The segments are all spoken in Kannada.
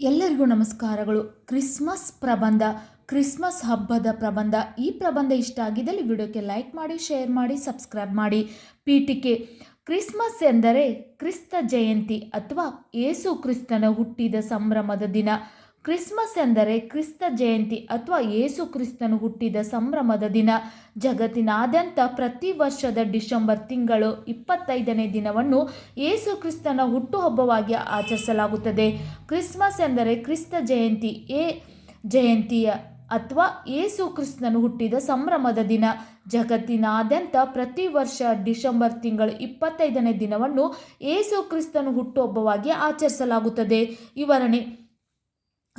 ಎಲ್ಲರಿಗೂ ನಮಸ್ಕಾರಗಳು. ಕ್ರಿಸ್ಮಸ್ ಪ್ರಬಂಧ, ಕ್ರಿಸ್ಮಸ್ ಹಬ್ಬದ ಪ್ರಬಂಧ, ಈ ಪ್ರಬಂಧ ಇಷ್ಟ ಆಗಿದ್ದಲ್ಲಿ ವಿಡಿಯೋಕ್ಕೆ ಲೈಕ್ ಮಾಡಿ, ಶೇರ್ ಮಾಡಿ, ಸಬ್ಸ್ಕ್ರೈಬ್ ಮಾಡಿ. ಪೀಠಿಕೆ, ಕ್ರಿಸ್ಮಸ್ ಎಂದರೆ ಕ್ರಿಸ್ತ ಜಯಂತಿ ಅಥವಾ ಏಸು ಕ್ರಿಸ್ತನ ಹುಟ್ಟಿದ ಸಂಭ್ರಮದ ದಿನ. ಕ್ರಿಸ್ಮಸ್ ಎಂದರೆ ಕ್ರಿಸ್ತ ಜಯಂತಿ ಅಥವಾ ಯೇಸು ಕ್ರಿಸ್ತನು ಹುಟ್ಟಿದ ಸಂಭ್ರಮದ ದಿನ. ಜಗತ್ತಿನಾದ್ಯಂತ ಪ್ರತಿ ವರ್ಷದ ಡಿಸೆಂಬರ್ ತಿಂಗಳು ಇಪ್ಪತ್ತೈದನೇ ದಿನವನ್ನು ಯೇಸು ಕ್ರಿಸ್ತನ ಹುಟ್ಟುಹಬ್ಬವಾಗಿ ಆಚರಿಸಲಾಗುತ್ತದೆ. ಕ್ರಿಸ್ಮಸ್ ಎಂದರೆ ಕ್ರಿಸ್ತ ಜಯಂತಿ, ಏ ಜಯಂತಿಯ ಅಥವಾ ಯೇಸು ಕ್ರಿಸ್ತನು ಹುಟ್ಟಿದ ಸಂಭ್ರಮದ ದಿನ. ಜಗತ್ತಿನಾದ್ಯಂತ ಪ್ರತಿ ವರ್ಷ ಡಿಸೆಂಬರ್ ತಿಂಗಳು ಇಪ್ಪತ್ತೈದನೇ ದಿನವನ್ನು ಯೇಸು ಕ್ರಿಸ್ತನು ಹುಟ್ಟುಹಬ್ಬವಾಗಿ ಆಚರಿಸಲಾಗುತ್ತದೆ. ವಿವರಣೆ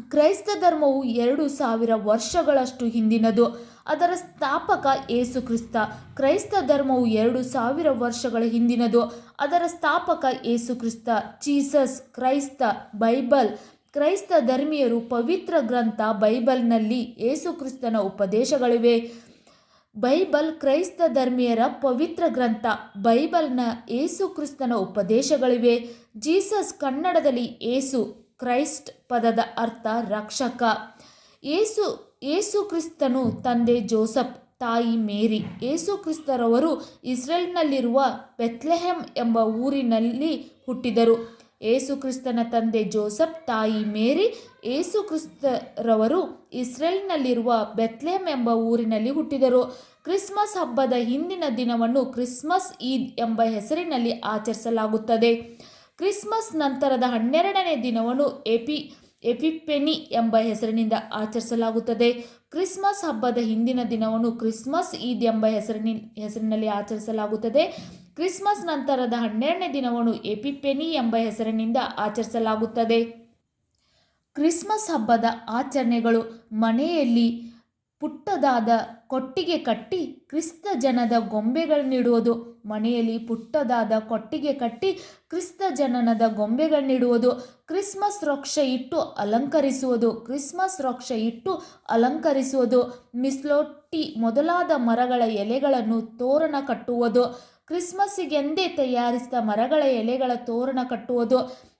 ಕ್ರೈಸ್ತ ಧರ್ಮವು ಎರಡು ಸಾವಿರ ವರ್ಷಗಳಷ್ಟು ಹಿಂದಿನದು. ಅದರ ಸ್ಥಾಪಕ ಏಸು ಕ್ರಿಸ್ತ. ಕ್ರೈಸ್ತ ಧರ್ಮವು ಎರಡು ಸಾವಿರ ವರ್ಷಗಳ ಹಿಂದಿನದು. ಅದರ ಸ್ಥಾಪಕ ಏಸು ಕ್ರಿಸ್ತ, ಜೀಸಸ್ ಕ್ರೈಸ್ತ, ಬೈಬಲ್. ಕ್ರೈಸ್ತ ಧರ್ಮೀಯರು ಪವಿತ್ರ ಗ್ರಂಥ ಬೈಬಲ್ನಲ್ಲಿ ಏಸು ಕ್ರಿಸ್ತನ ಉಪದೇಶಗಳಿವೆ. ಬೈಬಲ್ ಕ್ರೈಸ್ತ ಧರ್ಮೀಯರ ಪವಿತ್ರ ಗ್ರಂಥ ಬೈಬಲ್ನ ಏಸು ಕ್ರಿಸ್ತನ ಉಪದೇಶಗಳಿವೆ. ಜೀಸಸ್ ಕನ್ನಡದಲ್ಲಿ ಏಸು ಕ್ರೈಸ್ಟ್ ಪದದ ಅರ್ಥ ರಕ್ಷಕ. ಏಸು ಏಸು ಕ್ರಿಸ್ತನು ತಂದೆ ಜೋಸಫ್, ತಾಯಿ ಮೇರಿ. ಏಸು ಕ್ರಿಸ್ತರವರು ಇಸ್ರೇಲ್ನಲ್ಲಿರುವ ಬೆತ್ಲೆಹೆಮ್ ಎಂಬ ಊರಿನಲ್ಲಿ ಹುಟ್ಟಿದರು. ಏಸು ಕ್ರಿಸ್ತನ ತಂದೆ ಜೋಸಫ್, ತಾಯಿ ಮೇರಿ. ಏಸು ಕ್ರಿಸ್ತರವರು ಇಸ್ರೇಲ್ನಲ್ಲಿರುವ ಬೆತ್ಲೆಹೆಮ್ ಎಂಬ ಊರಿನಲ್ಲಿ ಹುಟ್ಟಿದರು. ಕ್ರಿಸ್ಮಸ್ ಹಬ್ಬದ ಹಿಂದಿನ ದಿನವನ್ನು ಕ್ರಿಸ್ಮಸ್ ಈದ್ ಎಂಬ ಹೆಸರಿನಲ್ಲಿ ಆಚರಿಸಲಾಗುತ್ತದೆ. ಕ್ರಿಸ್ಮಸ್ ನಂತರದ ಹನ್ನೆರಡನೇ ದಿನವನ್ನು ಎಪಿ, ಎಪಿಪೆನಿ ಎಂಬ ಹೆಸರಿನಿಂದ ಆಚರಿಸಲಾಗುತ್ತದೆ. ಕ್ರಿಸ್ಮಸ್ ಹಬ್ಬದ ಹಿಂದಿನ ದಿನವನ್ನು ಕ್ರಿಸ್ಮಸ್ ಈದ್ ಎಂಬ ಹೆಸರಿನ, ಹೆಸರಿನಲ್ಲಿ ಆಚರಿಸಲಾಗುತ್ತದೆ. ಕ್ರಿಸ್ಮಸ್ ನಂತರದ ಹನ್ನೆರಡನೇ ದಿನವನ್ನು ಎಪಿಪೆನಿ ಎಂಬ ಹೆಸರಿನಿಂದ ಆಚರಿಸಲಾಗುತ್ತದೆ. ಕ್ರಿಸ್ಮಸ್ ಹಬ್ಬದ ಆಚರಣೆಗಳು ಮನೆಯಲ್ಲಿ ಪುಟ್ಟದಾದ ಕೊಟ್ಟಿಗೆ ಕಟ್ಟಿ ಕ್ರಿಸ್ತ ಜನದ ಗೊಂಬೆಗಳನ್ನಿಡುವುದು ಮನೆಯಲ್ಲಿ ಪುಟ್ಟದಾದ ಕೊಟ್ಟಿಗೆ ಕಟ್ಟಿ ಕ್ರಿಸ್ತ ಜನನದ ಗೊಂಬೆಗಳನ್ನಿಡುವುದು ಕ್ರಿಸ್ಮಸ್ ರೊಕ್ಷ ಇಟ್ಟು ಅಲಂಕರಿಸುವುದು. ಕ್ರಿಸ್ಮಸ್ ರೊಕ್ಷ ಇಟ್ಟು ಅಲಂಕರಿಸುವುದು. ಮಿಸ್ಲೋಟಿ ಮೊದಲಾದ ಮರಗಳ ಎಲೆಗಳನ್ನು ತೋರಣ ಕಟ್ಟುವುದು. ಕ್ರಿಸ್ಮಸ್ಸಿಗೆಂದೇ ತಯಾರಿಸಿದ ಮರಗಳ ಎಲೆಗಳ ತೋರಣ ಕಟ್ಟುವುದು.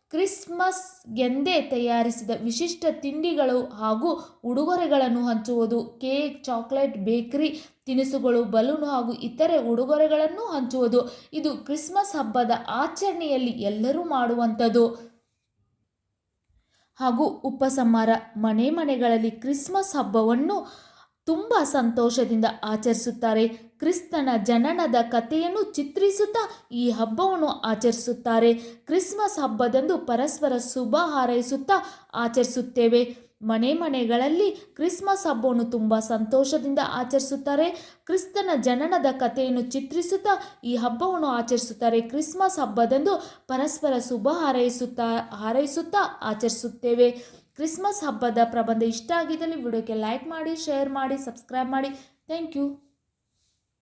ಕ್ರಿಸ್ಮಸ್ಗೆಂದೇ ತಯಾರಿಸಿದ ವಿಶಿಷ್ಟ ತಿಂಡಿಗಳು ಹಾಗೂ ಉಡುಗೊರೆಗಳನ್ನು ಹಂಚುವುದು, ಕೇಕ್, ಚಾಕ್ಲೇಟ್, ಬೇಕರಿ, ತಿನಿಸುಗಳು, ಬಲೂನ್ ಹಾಗೂ ಇತರೆ ಉಡುಗೊರೆಗಳನ್ನು ಹಂಚುವುದು. ಇದು ಕ್ರಿಸ್ಮಸ್ ಹಬ್ಬದ ಆಚರಣೆಯಲ್ಲಿ ಎಲ್ಲರೂ ಮಾಡುವಂಥದ್ದು. ಹಾಗೂ ಉಪಸಂಹಾರ, ಮನೆ ಮನೆಗಳಲ್ಲಿ ಕ್ರಿಸ್ಮಸ್ ಹಬ್ಬವನ್ನು ತುಂಬ ಸಂತೋಷದಿಂದ ಆಚರಿಸುತ್ತಾರೆ. ಕ್ರಿಸ್ತನ ಜನನದ ಕಥೆಯನ್ನು ಚಿತ್ರಿಸುತ್ತಾ ಈ ಹಬ್ಬವನ್ನು ಆಚರಿಸುತ್ತಾರೆ. ಕ್ರಿಸ್ಮಸ್ ಹಬ್ಬದಂದು ಪರಸ್ಪರ ಶುಭ ಹಾರೈಸುತ್ತಾ ಆಚರಿಸುತ್ತೇವೆ. ಮನೆ ಮನೆಗಳಲ್ಲಿ ಕ್ರಿಸ್ಮಸ್ ಹಬ್ಬವನ್ನು ತುಂಬ ಸಂತೋಷದಿಂದ ಆಚರಿಸುತ್ತಾರೆ. ಕ್ರಿಸ್ತನ ಜನನದ ಕಥೆಯನ್ನು ಚಿತ್ರಿಸುತ್ತಾ ಈ ಹಬ್ಬವನ್ನು ಆಚರಿಸುತ್ತಾರೆ. ಕ್ರಿಸ್ಮಸ್ ಹಬ್ಬದಂದು ಪರಸ್ಪರ ಶುಭ ಹಾರೈಸುತ್ತಾ ಹಾರೈಸುತ್ತಾ ಆಚರಿಸುತ್ತೇವೆ. ಕ್ರಿಸ್ಮಸ್ ಹಬ್ಬದ ಪ್ರಬಂಧ ಇಷ್ಟ ಆಗಿದ್ದಲ್ಲಿ ವಿಡಿಯೋಕ್ಕೆ ಲೈಕ್ ಮಾಡಿ ಶೇರ್ ಮಾಡಿ ಸಬ್ಸ್ಕ್ರೈಬ್ ಮಾಡಿ. Thank you.